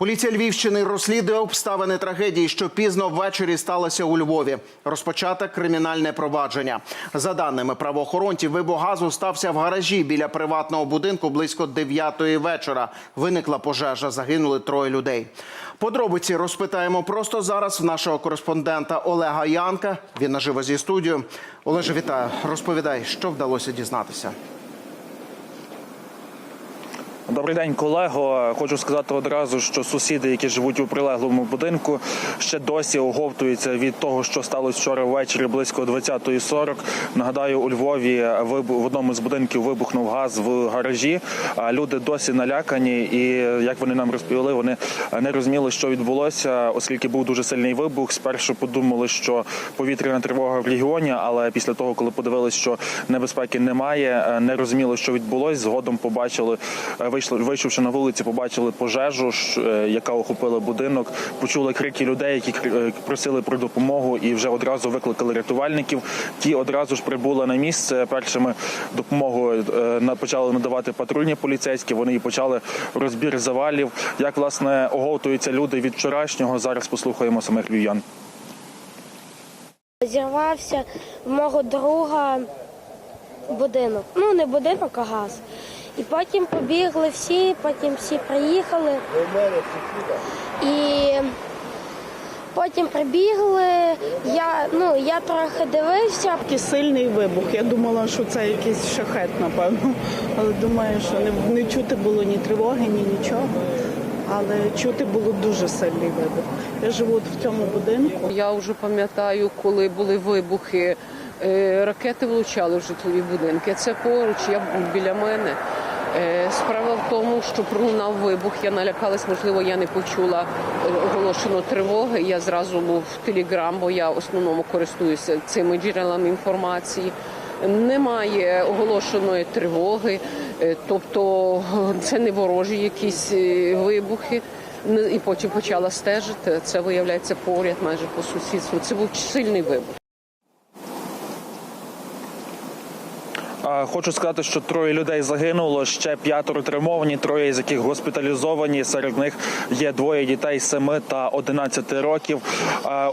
Поліція Львівщини розслідує обставини трагедії, що пізно ввечері сталося у Львові. Розпочато кримінальне провадження. За даними правоохоронців, вибух газу стався в гаражі біля приватного будинку близько 9-ї вечора. Виникла пожежа, загинули троє людей. Подробиці розпитаємо просто зараз в нашого кореспондента Олега Янка. Він наживо зі студією. Олеже, вітаю. Розповідай, що вдалося дізнатися. Добрий день, колего. Хочу сказати одразу, що сусіди, які живуть у прилеглому будинку, ще досі оговтуються від того, що сталося вчора ввечері близько 20.40. Нагадаю, у Львові в одному з будинків вибухнув газ в гаражі. Люди досі налякані, і як вони нам розповіли, вони не розуміли, що відбулося, оскільки був дуже сильний вибух. Спершу подумали, що повітряна тривога в регіоні, але після того, коли подивилися, що небезпеки немає, не розуміли, що відбулося. Згодом побачили, е, вийшли, вийшовши на вулиці, побачили пожежу, е, яка охопила будинок. Почули крики людей, які е, просили про допомогу, і вже одразу викликали рятувальників. Ті одразу ж прибули на місце. Першими допомогу е, почали надавати патрульні поліцейські. Вони і почали розбір завалів. Як власне оговтуються люди від вчорашнього? Зараз послухаємо самих львів'ян. Зірвався в мого друга будинок. Ну, не будинок, а газ. І потім побігли всі, потім всі приїхали. І потім прибігли. Я, ну, я трохи дивився. Такий сильний вибух. Я думала, що це якийсь шахет, напевно. Але думаю, що не, не чути було ні тривоги, ні нічого. Але чути було дуже сильний вибух. Я живу от в цьому будинку. Я вже пам'ятаю, коли були вибухи, е, ракети влучали в житлові будинки. Це поруч, я біля мене. Е, Справа в тому, що пролунав вибух, я налякалась, можливо, я не почула оголошено тривоги. Я зразу був в телеграм, бо я в основному користуюся цими джерелами інформації. Немає оголошеної тривоги, е, тобто це не ворожі якісь е, вибухи. І потім почала стежити. Це виявляється поряд, майже по сусідству. Це був сильний вибух. Хочу сказати, що троє людей загинуло, ще п'ятеро травмовані, троє з яких госпіталізовані. Серед них є двоє дітей 7 та 11 років.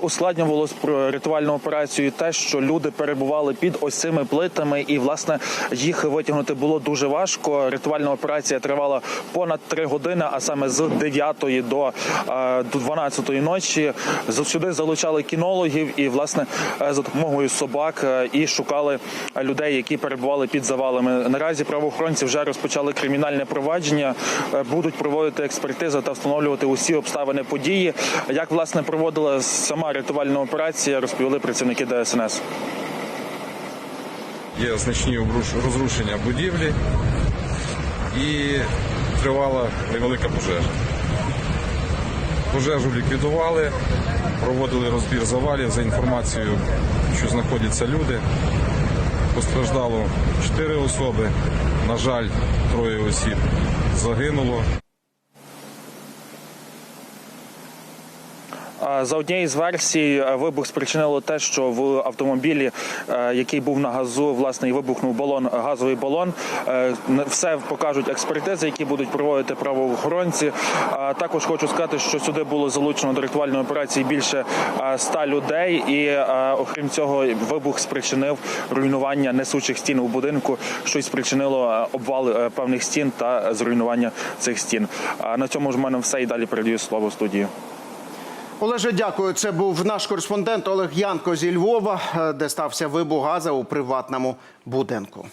Ускладнювало рятувальну операцію те, що люди перебували під ось цими плитами, і власне їх витягнути було дуже важко. Рятувальна операція тривала понад три години, а саме з 9 до, е, 12 ночі. Сюди залучали кінологів і власне е, за допомогою собак е, і шукали людей, які перебували під завалами. Наразі правоохоронці вже розпочали кримінальне провадження, е, будуть проводити експертизу та встановлювати усі обставини події. Як власне проводила сама рятувальна операція, розповіли працівники ДСНС. Є значні розрушення будівлі і тривала невелика пожежа. Пожежу ліквідували, проводили розбір завалів за інформацією, що знаходяться люди. Постраждало 4 особи. На жаль, троє осіб загинуло. За однією з версій е, вибух спричинило те, що в автомобілі, е, який був на газу, власне, і вибухнув балон, газовий балон. Е, Все покажуть експертизи, які будуть проводити правоохоронці. Також хочу сказати, що сюди було залучено до рятувальної операції більше ста людей, і окрім цього, вибух спричинив руйнування несучих стін у будинку, що й спричинило обвал певних стін та зруйнування цих стін. На цьому ж в мене все і далі передаю слово студії. Олеже, дякую. Це був наш кореспондент Олег Янко зі Львова, е, де стався вибух газа у приватному будинку.